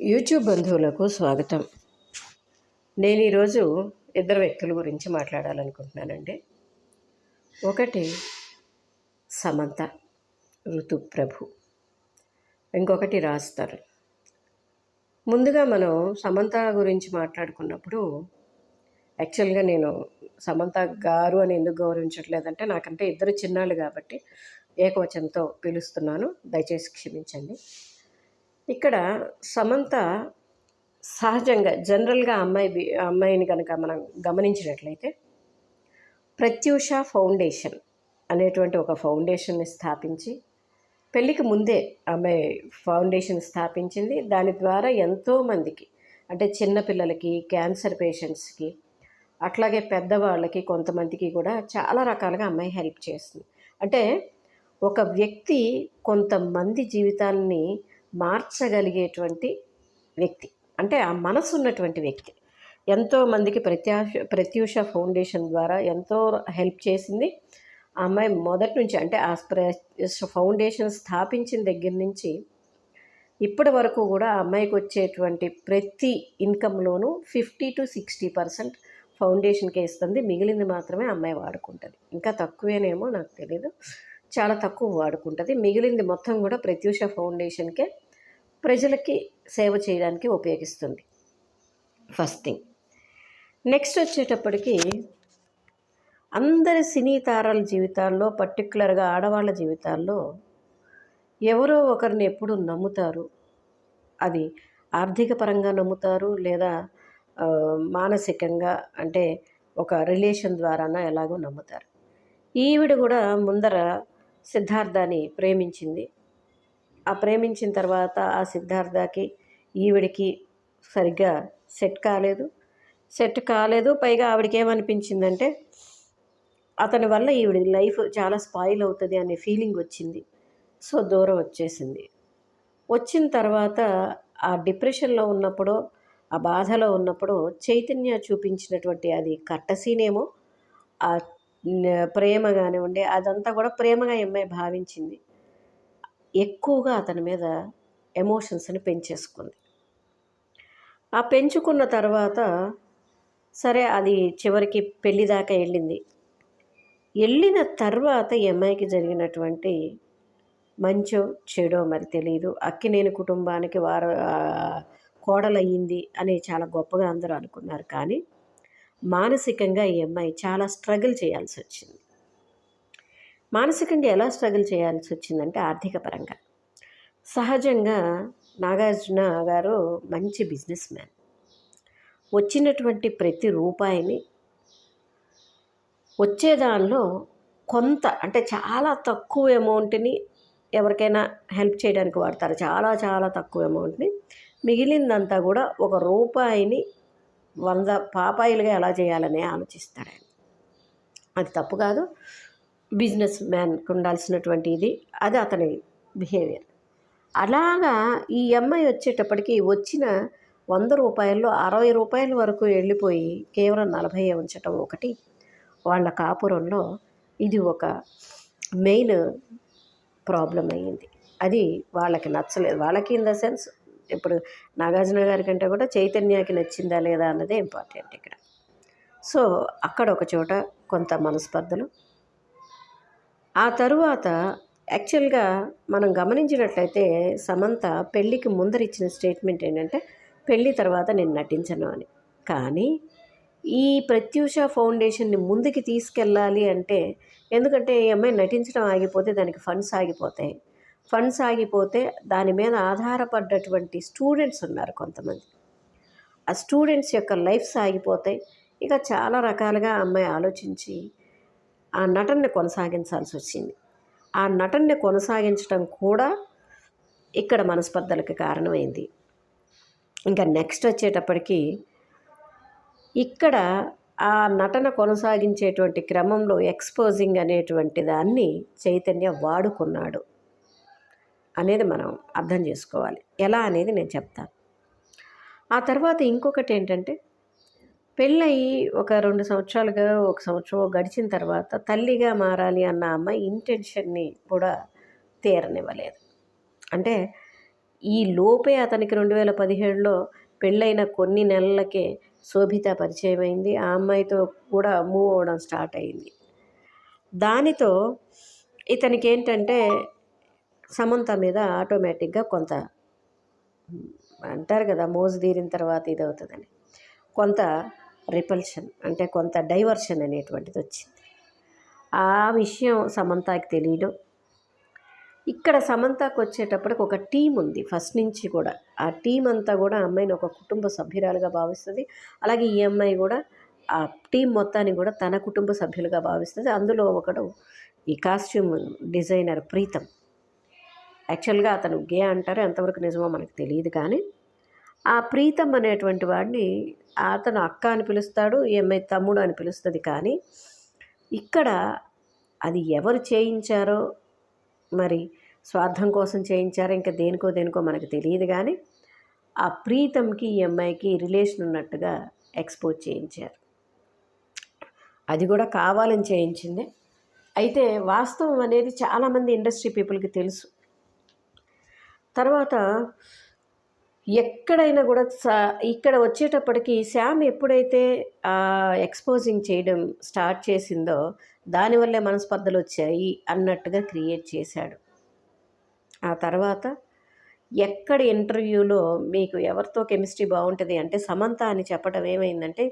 YouTube బంధువులకు స్వాగతం. నేను ఈరోజు ఇద్దరు వ్యక్తుల గురించి మాట్లాడాలనుకుంటున్నానండి. ఒకటి సమంత ఋతుప్రభు. ఇంకొకటి రాస్తారు. ముందుగా మనం సమంత గురించి మాట్లాడుకున్నప్పుడు యాక్చువల్గా నేను సమంత గారు అని ఎందుకు గౌరవించట్లేదంటే నాకంటే ఇద్దరు చిన్నాళ్ళు కాబట్టి ఏకవచనంతో పిలుస్తున్నాను. దయచేసి క్షమించండి. ఇక్కడ సమంత సహజంగా జనరల్గా అమ్మాయి అమ్మాయిని కనుక మనం గమనించినట్లయితే ప్రత్యూష ఫౌండేషన్ అనేటువంటి ఒక ఫౌండేషన్ని స్థాపించి పెళ్ళికి ముందే అమ్మాయి ఫౌండేషన్ స్థాపించింది. దాని ద్వారా ఎంతోమందికి అంటే చిన్నపిల్లలకి క్యాన్సర్ పేషెంట్స్కి అట్లాగే పెద్దవాళ్ళకి కొంతమందికి కూడా చాలా రకాలుగా అమ్మాయి హెల్ప్ చేస్తుంది. అంటే ఒక వ్యక్తి కొంతమంది జీవితాన్ని మార్చగలిగేటువంటి వ్యక్తి. అంటే ఆ మనసు ఉన్నటువంటి వ్యక్తి. ఎంతో మందికి ప్రత్యూష ఫౌండేషన్ ద్వారా ఎంతో హెల్ప్ చేసింది. ఆ అమ్మాయి మొదటి నుంచి అంటే ఆ ప్ర- ఫౌండేషన్ స్థాపించిన దగ్గర నుంచి ఇప్పటి వరకు కూడా ఆ అమ్మాయికి వచ్చేటువంటి ప్రతి ఇన్కంలోనూ ఫిఫ్టీ టు సిక్స్టీ పర్సెంట్ ఫౌండేషన్కే ఇస్తుంది. మిగిలింది మాత్రమే అమ్మాయి వాడుకుంటుంది. ఇంకా తక్కువేనేమో నాకు తెలీదు. చాలా తక్కువ వాడుకుంటుంది. మిగిలింది మొత్తం కూడా ప్రత్యూష ఫౌండేషన్కే ప్రజలకి సేవ చేయడానికి ఉపయోగిస్తుంది. First thing. నెక్స్ట్ వచ్చేటప్పటికి అందరి సినీ తారాల జీవితాల్లో పర్టికులర్గా ఆడవాళ్ళ జీవితాల్లో ఎవరో ఒకరిని ఎప్పుడు నమ్ముతారు? అది ఆర్థిక పరంగా నమ్ముతారు లేదా మానసికంగా అంటే ఒక రిలేషన్ ద్వారాన ఎలాగో నమ్ముతారు. ఈవిడ కూడా ముందర సిద్ధార్థని ప్రేమించింది. ఆ ప్రేమించిన తర్వాత ఆ సిద్ధార్థకి ఈవిడికి సరిగ్గా సెట్ కాలేదు. సెట్ కాలేదు పైగా ఆవిడకి ఏమనిపించిందంటే అతని వల్ల ఈవిడ లైఫ్ చాలా స్పాయిల్ అవుతుంది అనే ఫీలింగ్ వచ్చింది. సో దూరం వచ్చేసింది. వచ్చిన తర్వాత ఆ డిప్రెషన్లో ఉన్నప్పుడు ఆ బాధలో ఉన్నప్పుడు చైతన్య చూపించినటువంటి అది కట్టసీనేమో ఆ ప్రేమ కానివ్వండి అదంతా కూడా ప్రేమగా ఈ అమ్మాయి భావించింది. ఎక్కువగా అతని మీద ఎమోషన్స్ని పెంచేసుకుంది. ఆ పెంచుకున్న తర్వాత సరే అది చివరికి పెళ్ళి దాకా వెళ్ళింది. వెళ్ళిన తర్వాత ఈ అమ్మాయికి జరిగినటువంటి మంచో చెడో మరి తెలియదు అక్కినేని కుటుంబానికి వారు కోడలయ్యింది అని చాలా గొప్పగా అందరూ అనుకున్నారు. కానీ మానసికంగా ఈ అమ్మాయి చాలా స్ట్రగుల్ చేయాల్సి వచ్చింది. మానసికంగా ఎలా స్ట్రగుల్ చేయాల్సి వచ్చిందంటే ఆర్థిక పరంగా సహజంగా నాగార్జున గారు మంచి బిజినెస్ మ్యాన్. వచ్చినటువంటి ప్రతి రూపాయిని వచ్చే దానిలో కొంత అంటే చాలా తక్కువ అమౌంట్ని ఎవరికైనా హెల్ప్ చేయడానికి వాడతారు. చాలా చాలా తక్కువ అమౌంట్ని. మిగిలిందంతా కూడా ఒక రూపాయిని వంద పాపాయిలుగా ఎలా చేయాలని ఆలోచిస్తాడు ఆయన. అది తప్పు కాదు. బిజినెస్ మ్యాన్కి ఉండాల్సినటువంటి ఇది. అది అతని బిహేవియర్. అలాగా ఈ అమ్మాయి వచ్చేటప్పటికి వచ్చిన వంద రూపాయల్లో అరవై రూపాయల వరకు వెళ్ళిపోయి కేవలం నలభై ఉంచటం ఒకటి. వాళ్ళ కాపురంలో ఇది ఒక మెయిన్ ప్రాబ్లం అయ్యింది. అది వాళ్ళకి నచ్చలేదు. వాళ్ళకి ఇన్ ద సెన్స్ ఇప్పుడు నాగార్జున గారి కంటే కూడా చైతన్యకి నచ్చిందా లేదా అన్నదే ఇంపార్టెంట్ ఇక్కడ. సో అక్కడ ఒక చోట కొంత మనస్పర్ధలు. ఆ తరువాత యాక్చువల్గా మనం గమనించినట్లయితే సమంత పెళ్ళికి ముందరిచ్చిన స్టేట్మెంట్ ఏంటంటే పెళ్ళి తర్వాత నేను నటించను అని. కానీ ఈ ప్రత్యూష ఫౌండేషన్ని ముందుకి తీసుకెళ్ళాలి అంటే ఎందుకంటే ఈ అమ్మాయి నటించడం ఆగిపోతే దానికి ఫండ్స్ ఆగిపోతాయి. ఫండ్స్ ఆగిపోతే దాని మీద ఆధారపడ్డటువంటి స్టూడెంట్స్ ఉన్నారు కొంతమంది. ఆ స్టూడెంట్స్ యొక్క లైఫ్స్ ఆగిపోతాయి ఇక చాలా రకాలుగా ఆ అమ్మాయి ఆలోచించి ఆ నటనని కొనసాగించాల్సి వచ్చింది. ఆ నటనని కొనసాగించడం కూడా ఇక్కడ మనస్పర్ధలకు కారణమైంది. ఇంకా నెక్స్ట్ వచ్చేటప్పటికి ఇక్కడ ఆ నటన కొనసాగించేటువంటి క్రమంలో ఎక్స్పోజింగ్ అనేటువంటి దాన్ని చైతన్య వాడుకున్నాడు. అనేది మనం అర్థం చేసుకోవాలి. ఎలా అనేది నేను చెప్తాను. ఆ తర్వాత ఇంకొకటి ఏంటంటే పెళ్ళయి ఒక రెండు సంవత్సరాలుగా ఒక సంవత్సరం గడిచిన తర్వాత తల్లిగా మారాలి అన్న అమ్మాయి ఇంటెన్షన్ని కూడా తీరనివ్వలేదు. అంటే ఈ లోపే అతనికి రెండు వేల పదిహేడులో పెళ్ళైన కొన్ని నెలలకే శోభిత పరిచయం అయింది. ఆ అమ్మాయితో కూడా మూవ్ అవ్వడం స్టార్ట్ అయింది. దానితో ఇతనికి ఏంటంటే సమంత మీద ఆటోమేటిక్గా కొంత అంటారు కదా మోజు తీరిన తర్వాత ఇది అవుతుందని కొంత రిపల్షన్ అంటే కొంత డైవర్షన్ అనేటువంటిది వచ్చింది. ఆ విషయం సమంతకి తెలియడం ఇక్కడ సమంతకు వచ్చేటప్పటికి ఒక టీం ఉంది ఫస్ట్ నుంచి కూడా. ఆ టీం అంతా కూడా అమ్మాయిని ఒక కుటుంబ సభ్యురాలుగా భావిస్తుంది. అలాగే ఈ అమ్మాయి కూడా ఆ టీం మొత్తాన్ని కూడా తన కుటుంబ సభ్యులుగా భావిస్తుంది. అందులో ఒకడు ఈ కాస్ట్యూమ్ డిజైనర్ ప్రీతం. యాక్చువల్గా అతను గే అంటారు ఎంతవరకు నిజమో మనకు తెలియదు కానీ ఆ ప్రీతం అనేటువంటి వాడిని అతను అక్క అని పిలుస్తాడు ఈ అమ్మాయి తమ్ముడు అని పిలుస్తుంది కానీ ఇక్కడ అది ఎవరు చేయించారో మరి స్వార్థం కోసం చేయించారో ఇంకా దేనికో దేనికో మనకు తెలియదు కానీ ఆ ప్రీతంకి ఈ అమ్మాయికి రిలేషన్ ఉన్నట్టుగా ఎక్స్పోజ్ చేయించారు. అది కూడా కావాలని చేయించింది. అయితే వాస్తవం అనేది చాలామంది ఇండస్ట్రీ పీపుల్కి తెలుసు. తర్వాత ఎక్కడైనా కూడా సా ఇక్కడ వచ్చేటప్పటికి శామ్ ఎప్పుడైతే ఎక్స్పోజింగ్ చేయడం స్టార్ట్ చేసిందో దానివల్లే మనస్పర్ధలు వచ్చాయి అన్నట్టుగా క్రియేట్ చేశాడు. ఆ తర్వాత ఎక్కడ ఇంటర్వ్యూలో మీకు ఎవరితో కెమిస్ట్రీ బాగుంటుంది అంటే సమంత అని చెప్పడం ఏమైందంటే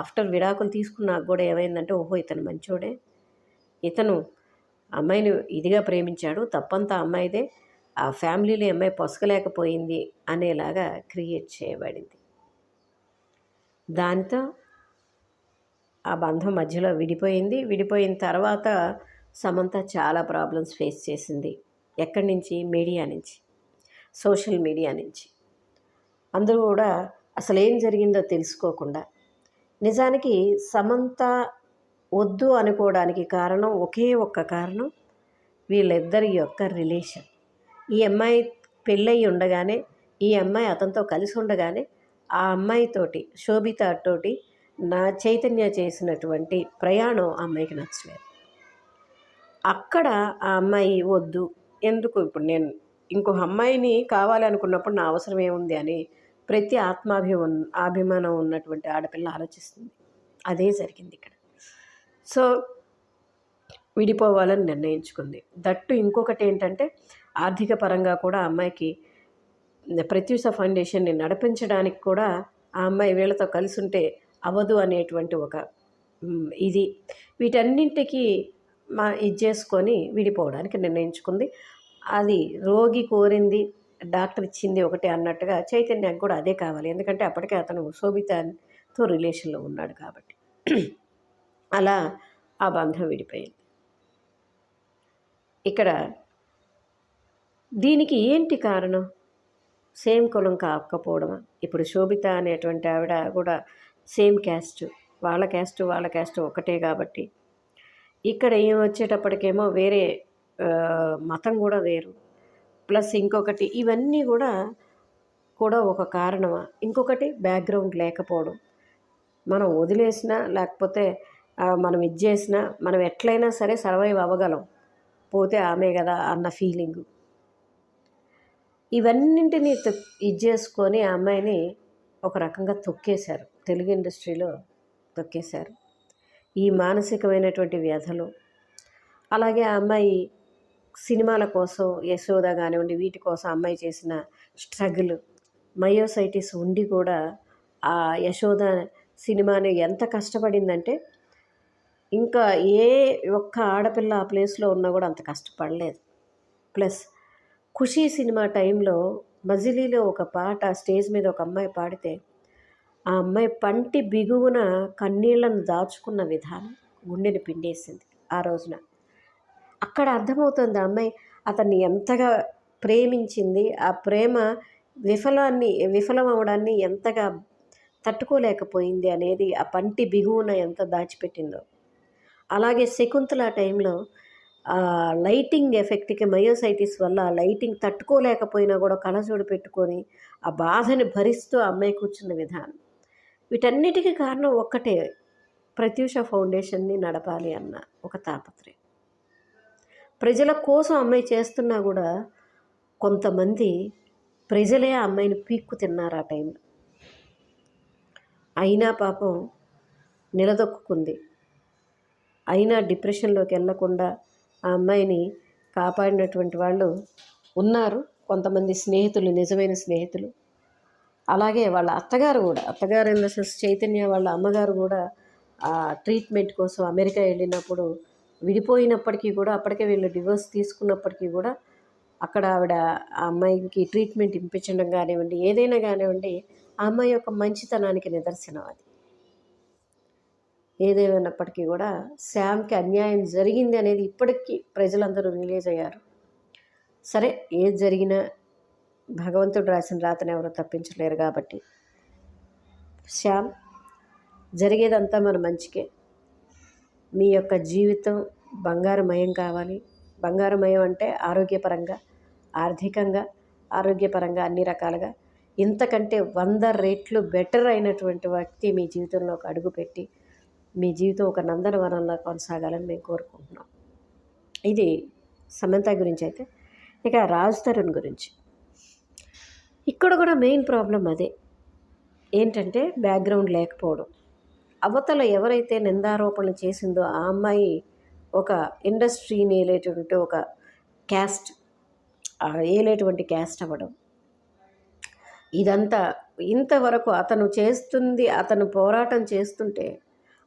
ఆఫ్టర్ విడాకులు తీసుకున్నాక కూడా ఏమైందంటే ఓహో ఇతను మంచోడే. ఇతను అమ్మాయిని ఇదిగా ప్రేమించాడు తప్పంతా అమ్మాయిదే. ఆ ఫ్యామిలీలో అమ్మాయి పొసగలేకపోయింది అనేలాగా క్రియేట్ చేయబడింది. దాంతో ఆ బంధం మధ్యలో విడిపోయింది. విడిపోయిన తర్వాత సమంత చాలా ప్రాబ్లమ్స్ ఫేస్ చేసింది. ఎక్కడి నుంచి? మీడియా నుంచి. సోషల్ మీడియా నుంచి. అందరూ కూడా అసలు ఏం జరిగిందో తెలుసుకోకుండా. నిజానికి సమంత వద్దు అనుకోవడానికి కారణం ఒకే ఒక్క కారణం వీళ్ళిద్దరి యొక్క రిలేషన్. ఈ అమ్మాయి పెళ్ళయి ఉండగానే ఈ అమ్మాయి అతనితో కలిసి ఉండగానే ఆ అమ్మాయితోటి శోభిత తోటి నా చైతన్య చేసినటువంటి ప్రయాణం ఆ అమ్మాయికి నచ్చలేదు. అక్కడ ఆ అమ్మాయి వద్దు ఎందుకు ఇప్పుడు నేను ఇంకొక అమ్మాయిని కావాలనుకున్నప్పుడు నా అవసరం ఏముంది అని ప్రతి ఆత్మాభిమ అభిమానం ఉన్నటువంటి ఆడపిల్ల ఆలోచిస్తుంది. అదే జరిగింది ఇక్కడ. సో విడిపోవాలని నిర్ణయించుకుంది. దట్టు ఇంకొకటి ఏంటంటే ఆర్థిక పరంగా కూడా అమ్మాయికి ప్రత్యూష ఫౌండేషన్ని నడిపించడానికి కూడా ఆ అమ్మాయి వీళ్ళతో కలిసి ఉంటే అవ్వదు అనేటువంటి ఒక ఇది. వీటన్నింటికి మా ఇది చేసుకొని విడిపోవడానికి నిర్ణయించుకుంది. అది రోగి కోరింది డాక్టర్ ఇచ్చింది ఒకటి అన్నట్టుగా చైతన్యానికి కూడా అదే కావాలి. ఎందుకంటే అప్పటికే అతను శోభితతో రిలేషన్లో ఉన్నాడు కాబట్టి. అలా ఆ బంధం విడిపోయింది. ఇక్కడ దీనికి ఏంటి కారణం? సేమ్ కులం కాకపోవడమా? ఇప్పుడు శోభిత అనేటువంటి ఆవిడ కూడా సేమ్ క్యాస్ట్ వాళ్ళ క్యాస్ట్ వాళ్ళ క్యాస్ట్ ఒకటే కాబట్టి. ఇక్కడ ఏం వచ్చేటప్పటికేమో వేరే మతం కూడా వేరు. ప్లస్ ఇంకొకటి ఇవన్నీ కూడా కూడా ఒక కారణమా? ఇంకొకటి బ్యాక్గ్రౌండ్ లేకపోవడం. మనం వదిలేసినా లేకపోతే మనం ఇది చేసినా మనం ఎట్లయినా సరే సర్వైవ్ అవ్వగలం. పోతే ఆమె కదా అన్న ఫీలింగు. ఇవన్నింటినీ తొ- ఇది చేసుకొని ఆ అమ్మాయిని ఒక రకంగా తొక్కేశారు. తెలుగు ఇండస్ట్రీలో తొక్కేశారు. ఈ మానసికమైనటువంటి వ్యధలు అలాగే ఆ అమ్మాయి సినిమాల కోసం యశోద కానివ్వండి వీటి కోసం అమ్మాయి చేసిన స్ట్రగుల్ మయోసైటిస్ ఉండి కూడా ఆ యశోద సినిమాని ఎంత కష్టపడిందంటే ఇంకా ఏ ఒక్క ఆడపిల్ల ఆ ప్లేస్లో ఉన్నా కూడా అంత కష్టపడలేదు. ప్లస్ ఖుషీ సినిమా టైంలో మజిలీలో ఒక పాట స్టేజ్ మీద ఒక అమ్మాయి పాడితే ఆ అమ్మాయి పంటి బిగువున కన్నీళ్ళను దాచుకున్న విధానం గుండెని పిండేసింది ఆ రోజున. అక్కడ అర్థమవుతుంది ఆ అమ్మాయి అతన్ని ఎంతగా ప్రేమించింది ఆ ప్రేమ విఫలాన్ని విఫలం అవడాన్ని ఎంతగా తట్టుకోలేకపోయింది అనేది ఆ పంటి బిగువున ఎంత దాచిపెట్టిందో. అలాగే శకుంతల టైంలో లైటింగ్ ఎఫెక్ట్కి మయోసైటిస్ వల్ల లైటింగ్ తట్టుకోలేకపోయినా కూడా కళ్ళజోడు పెట్టుకొని ఆ బాధని భరిస్తూ ఆ అమ్మాయి కూర్చున్న విధానం. వీటన్నిటికీ కారణం ఒక్కటే ప్రత్యూష ఫౌండేషన్ని నడపాలి అన్న ఒక తాపత్రయం. ప్రజల కోసం అమ్మాయి చేస్తున్నా కూడా కొంతమంది ప్రజలే ఆ అమ్మాయిని పీక్కు తిన్నారు ఆ టైంలో. అయినా పాపం నిలదొక్కుంది అయినా డిప్రెషన్లోకి వెళ్ళకుండా ఆ అమ్మాయిని కాపాడినటువంటి వాళ్ళు ఉన్నారు. కొంతమంది స్నేహితులు నిజమైన స్నేహితులు. అలాగే వాళ్ళ అత్తగారు కూడా అత్తగారు ఇన్ ద సెన్స్ చైతన్య వాళ్ళ అమ్మగారు కూడా ఆ ట్రీట్మెంట్ కోసం అమెరికా వెళ్ళినప్పుడు విడిపోయినప్పటికీ కూడా అప్పటికే వీళ్ళు డివోర్స్ తీసుకున్నప్పటికీ కూడా అక్కడ ఆవిడ ఆ అమ్మాయికి ట్రీట్మెంట్ ఇప్పించడం కానివ్వండి ఏదైనా కానివ్వండి ఆ అమ్మాయి యొక్క మంచితనానికి నిదర్శనం అది. ఏదేమైనప్పటికీ కూడా శామ్కి అన్యాయం జరిగింది అనేది ఇప్పటికీ ప్రజలందరూ రిలీజ్ అయ్యారు. సరే ఏది జరిగినా భగవంతుడు రాసిన రాతను ఎవరు తప్పించలేరు కాబట్టి. శ్యామ్ జరిగేదంతా మన మంచికే. మీ యొక్క జీవితం బంగారుమయం కావాలి. బంగారుమయం అంటే ఆరోగ్యపరంగా ఆర్థికంగా ఆరోగ్యపరంగా అన్ని రకాలుగా. ఇంతకంటే వంద రేట్లు బెటర్ అయినటువంటి వ్యక్తి మీ జీవితంలో అడుగుపెట్టి మీ జీవితం ఒక నందనవనంలా కొనసాగాలని మేము కోరుకుంటున్నాం. ఇది సమంత గురించి అయితే ఇక రాజ్ తరుణ్ గురించి. ఇక్కడ కూడా మెయిన్ ప్రాబ్లం అదే. ఏంటంటే బ్యాక్గ్రౌండ్ లేకపోవడం. అవతల ఎవరైతే నిందారోపణలు చేసిందో ఆ అమ్మాయి ఒక ఇండస్ట్రీని ఏలేటువంటి ఒక క్యాస్ట్ ఏలేటువంటి క్యాస్ట్ అవ్వడం. ఇదంతా ఇంతవరకు అతను చేస్తుంది అతను పోరాటం చేస్తుంటే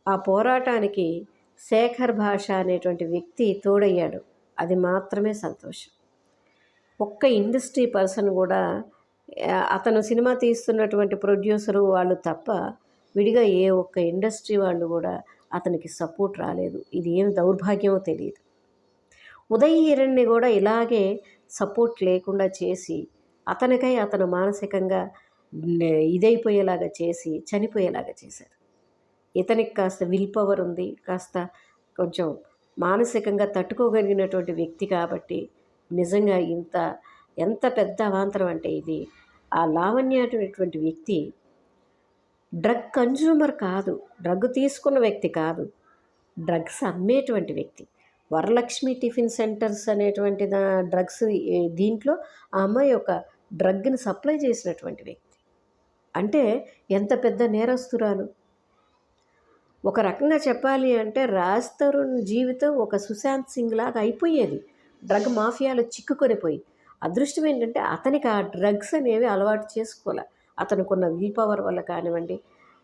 ఆ పోరాటానికి శేఖర్ భాష అనేటువంటి వ్యక్తి తోడయ్యాడు. అది మాత్రమే సంతోషం. ఒక్క ఇండస్ట్రీ పర్సన్ కూడా అతను సినిమా తీస్తున్నటువంటి ప్రొడ్యూసరు వాళ్ళు తప్ప విడిగా ఏ ఒక్క ఇండస్ట్రీ వాళ్ళు కూడా అతనికి సపోర్ట్ రాలేదు. ఇది ఏం దౌర్భాగ్యమో తెలియదు. ఉదయ్ హిరణ్ని కూడా ఇలాగే సపోర్ట్ లేకుండా చేసి అతనికై అతను మానసికంగా ఇదైపోయేలాగా చేసి చనిపోయేలాగా చేశారు. ఇతనికి కాస్త విల్ పవర్ ఉంది కాస్త కొంచెం మానసికంగా తట్టుకోగలిగినటువంటి వ్యక్తి కాబట్టి నిజంగా ఇంత ఎంత పెద్ద అవాంతరం అంటే ఇది. ఆ లావణ్య అనేటువంటి వ్యక్తి డ్రగ్ కన్జ్యూమర్ కాదు డ్రగ్ తీసుకున్న వ్యక్తి కాదు డ్రగ్స్ అమ్మేటువంటి వ్యక్తి. వరలక్ష్మి టిఫిన్ సెంటర్స్ అనేటువంటి దా డ్రగ్స్ దీంట్లో ఆ అమ్మాయి ఒక డ్రగ్ని సప్లై చేసినటువంటి వ్యక్తి. అంటే ఎంత పెద్ద నేరస్తురాలు. ఒక రకంగా చెప్పాలి అంటే రాజ్ తరుణ్ జీవితం ఒక సుశాంత్ సింగ్ లాగా అయిపోయేది. డ్రగ్ మాఫియాలో చిక్కుకొని పోయి. అదృష్టం ఏంటంటే అతనికి ఆ డ్రగ్స్ అనేవి అలవాటు చేసుకోవాలి. అతనుకున్న విల్ పవర్ వల్ల కానివ్వండి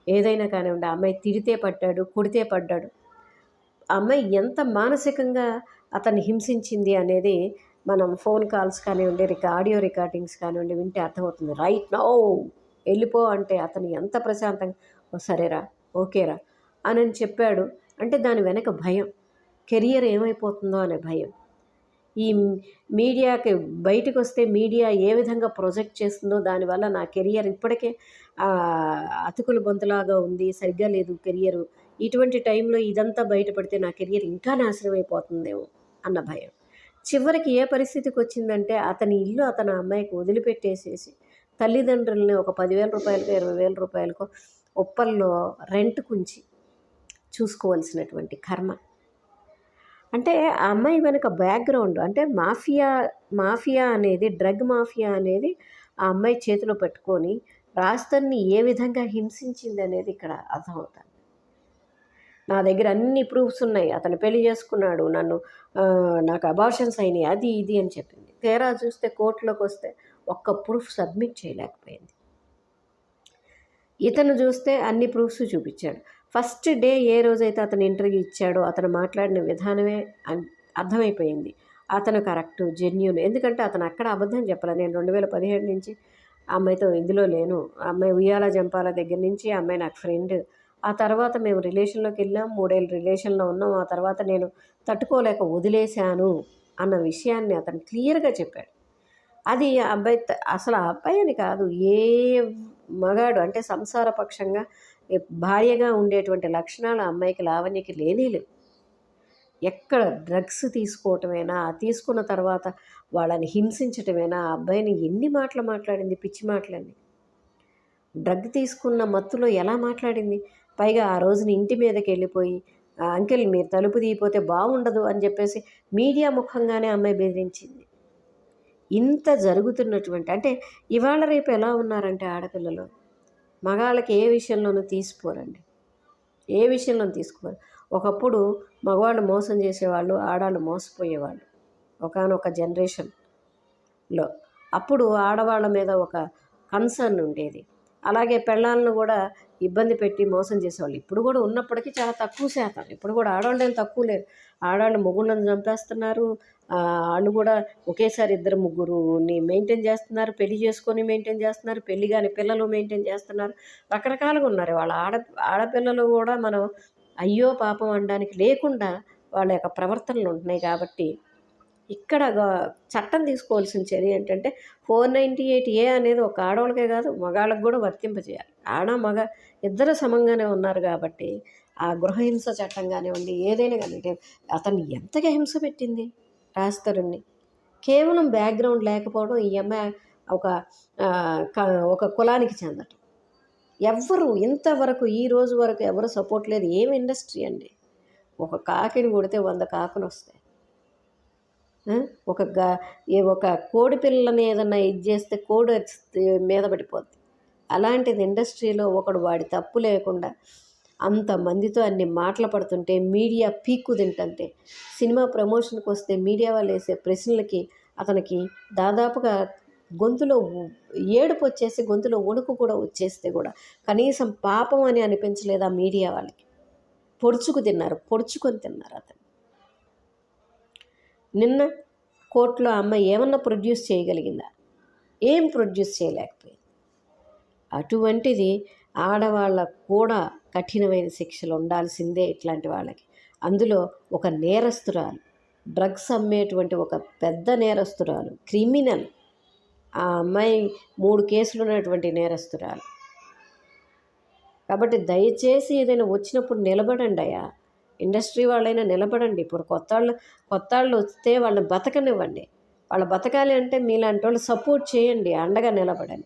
ఏదైనా కానివ్వండి ఆ అమ్మాయి తిడితే పడ్డాడు కొడితే పడ్డాడు. అమ్మాయి ఎంత మానసికంగా అతన్ని హింసించింది అనేది మనం ఫోన్ కాల్స్ కానివ్వండి రిక ఆడియో రికార్డింగ్స్ కానివ్వండి వింటే అర్థమవుతుంది. Right no! వెళ్ళిపో అంటే అతను ఎంత ప్రశాంతంగా ఓ సరేరా ఓకేరా. అని చెప్పాడు. అంటే దాని వెనక భయం. కెరియర్ ఏమైపోతుందో అనే భయం. ఈ మీడియాకి బయటకు వస్తే మీడియా ఏ విధంగా ప్రొజెక్ట్ చేస్తుందో దానివల్ల నా కెరియర్ ఇప్పటికే అతుకుల బొంతలాగా ఉంది సరిగ్గా లేదు కెరియరు. ఇటువంటి టైంలో ఇదంతా బయటపడితే నా కెరియర్ ఇంకా నాశనం అయిపోతుందేమో అన్న భయం. చివరికి ఏ పరిస్థితికి వచ్చిందంటే అతని ఇల్లు అతని అమ్మాయికి వదిలిపెట్టేసేసి తల్లిదండ్రుల్ని ఒక పదివేల రూపాయలకో ఇరవై వేల రూపాయలకో ఉప్పల్లో రెంట్ కుంచి చూసుకోవాల్సినటువంటి కర్మ. అంటే ఆ అమ్మాయి వెనుక బ్యాక్గ్రౌండ్ అంటే మాఫియా మాఫియా అనేది డ్రగ్ మాఫియా అనేది ఆ అమ్మాయి చేతిలో పెట్టుకొని రాస్తర్ని ఏ విధంగా హింసించింది అనేది ఇక్కడ అర్థమవుతుంది. నా దగ్గర అన్ని ప్రూఫ్స్ ఉన్నాయి. అతను పెళ్ళి చేసుకున్నాడు. నన్ను నాకు అబార్షన్స్ అయినాయి. అది ఇది అని చెప్పింది. తేరా చూస్తే కోర్టులోకి వస్తే ఒక్క ప్రూఫ్ సబ్మిట్ చేయలేకపోయింది. ఇతను చూస్తే అన్ని ప్రూఫ్స్ చూపించాడు. ఫస్ట్ డే ఏ రోజైతే అతను ఇంటర్వ్యూ ఇచ్చాడో అతను మాట్లాడిన విధానమే అర్థమైపోయింది. అతను కరెక్ట్ జెన్యున్. ఎందుకంటే అతను అక్కడ అబద్ధం చెప్పాలి నేను రెండు వేల పదిహేడు నుంచి అమ్మాయితో ఇందులో లేను. ఆ అమ్మాయి ఉయ్యాల జంపాల దగ్గర నుంచి ఆ అమ్మాయి నాకు ఫ్రెండ్. ఆ తర్వాత మేము రిలేషన్లోకి వెళ్ళాం. మూడేళ్ళు రిలేషన్లో ఉన్నాం. ఆ తర్వాత నేను తట్టుకోలేక వదిలేశాను అన్న విషయాన్ని అతను క్లియర్గా చెప్పాడు. అది అబ్బాయి అసలు ఆ అబ్బాయి అని కాదు. ఏ మగాడు అంటే సంసారపక్షంగా భార్యగా ఉండేటువంటి లక్షణాలు అమ్మాయికి లావణ్యకి లేనే లేవు. ఎక్కడ డ్రగ్స్ తీసుకోవటమేనా తీసుకున్న తర్వాత వాళ్ళని హింసించటమేనా ఆ అబ్బాయిని ఎన్ని మాటలు మాట్లాడింది పిచ్చి మాటలన్నీ డ్రగ్ తీసుకున్న మత్తులో ఎలా మాట్లాడింది? పైగా ఆ రోజున ఇంటి మీదకి వెళ్ళిపోయి అంకెల్ మీరు తలుపు తీయిపోతే బాగుండదు అని చెప్పేసి మీడియా ముఖంగానే అమ్మాయి బెదిరించింది. ఇంత జరుగుతున్నటువంటి అంటే ఇవాళ రేపు ఎలా ఉన్నారంటే ఆడపిల్లలు? మగాళ్ళకి ఏ విషయంలోనూ తీసిపోరండి. ఏ విషయంలోనూ తీసుకోరు. ఒకప్పుడు మగవాళ్ళు మోసం చేసేవాళ్ళు ఆడవాళ్ళు మోసపోయేవాళ్ళు ఒకనొక జనరేషన్లో. అప్పుడు ఆడవాళ్ళ మీద ఒక కన్సర్న్ ఉండేది. అలాగే పెళ్ళాలను కూడా ఇబ్బంది పెట్టి మోసం చేసేవాళ్ళు. ఇప్పుడు కూడా ఉన్నప్పటికీ చాలా తక్కువ శాతం. ఇప్పుడు కూడా ఆడవాళ్ళు ఏం తక్కువ లేరు. ఆడవాళ్ళు మొగుళ్ళని చంపేస్తున్నారు. వాళ్ళు కూడా ఒకేసారి ఇద్దరు ముగ్గురుని మెయింటైన్ చేస్తున్నారు. పెళ్ళి చేసుకొని మెయింటైన్ చేస్తున్నారు. పెళ్ళి కాని పిల్లలు మెయింటైన్ చేస్తున్నారు. రకరకాలుగా ఉన్నారు. వాళ్ళ ఆడ ఆడపిల్లలు కూడా మనం అయ్యో పాపం అనడానికి లేకుండా వాళ్ళ యొక్క ప్రవర్తనలు ఉంటున్నాయి కాబట్టి ఇక్కడ చట్టం తీసుకోవాల్సిన చర్య ఏంటంటే ఫోర్ నైంటీ ఎయిట్ ఏ అనేది ఒక ఆడవాళ్ళకే కాదు మగాళ్ళకు కూడా వర్తింపజేయాలి. ఆడ మగ ఇద్దరు సమంగానే ఉన్నారు కాబట్టి ఆ గృహహింస చట్టం కానివ్వండి ఏదైనా కానీ అతన్ని ఎంతగా హింస పెట్టింది రాస్తరుణ్ణి కేవలం బ్యాక్గ్రౌండ్ లేకపోవడం ఈ అమ్మాయి ఒక ఒక కులానికి చెందటం. ఎవ్వరు ఇంతవరకు ఈ రోజు వరకు ఎవరు సపోర్ట్ లేదు ఏం ఇండస్ట్రీ అండి? ఒక కాకిని కొడితే వంద కాకులు వస్తాయి. ఒక గా ఒక కోడి పిల్లని ఏదన్నా ఇది చేస్తే కోడి మీద పడిపోద్ది. అలాంటిది ఇండస్ట్రీలో ఒకడు వాడి తప్పు లేకుండా అంతమందితో అన్ని మాటలు పడుతుంటే మీడియా పీక్కు తింటుంటే సినిమా ప్రమోషన్కి వస్తే మీడియా వాళ్ళు వేసే ప్రశ్నలకి అతనికి దాదాపుగా గొంతులో ఏడుపు వచ్చేసి గొంతులో వణుకు కూడా వచ్చేస్తే కూడా కనీసం పాపం అని అనిపించలేదు ఆ మీడియా వాళ్ళకి. పొడుచుకు తిన్నారు పొడుచుకొని తిన్నారు అతను నిన్న కోర్టులో అమ్మాయి ఏమన్నా ప్రొడ్యూస్ చేయగలిగిందా? ఏం ప్రొడ్యూస్ చేయలేకపోయింది. అటువంటిది ఆడవాళ్ళకు కూడా కఠినమైన శిక్షలు ఉండాల్సిందే ఇట్లాంటి వాళ్ళకి. అందులో ఒక నేరస్తురాలు డ్రగ్స్ అమ్మేటువంటి ఒక పెద్ద నేరస్తురాలు క్రిమినల్ ఆ అమ్మాయి మూడు కేసులు ఉన్నటువంటి నేరస్తురాలు. కాబట్టి దయచేసి ఏదైనా వచ్చినప్పుడు నిలబడండి అయ్యా ఇండస్ట్రీ వాళ్ళైనా నిలబడండి. ఇప్పుడు కొత్త వాళ్ళు కొత్త వాళ్ళు వస్తే వాళ్ళని బతకనివ్వండి. వాళ్ళు బతకాలి అంటే మీలాంటి వాళ్ళు సపోర్ట్ చేయండి. అండగా నిలబడండి.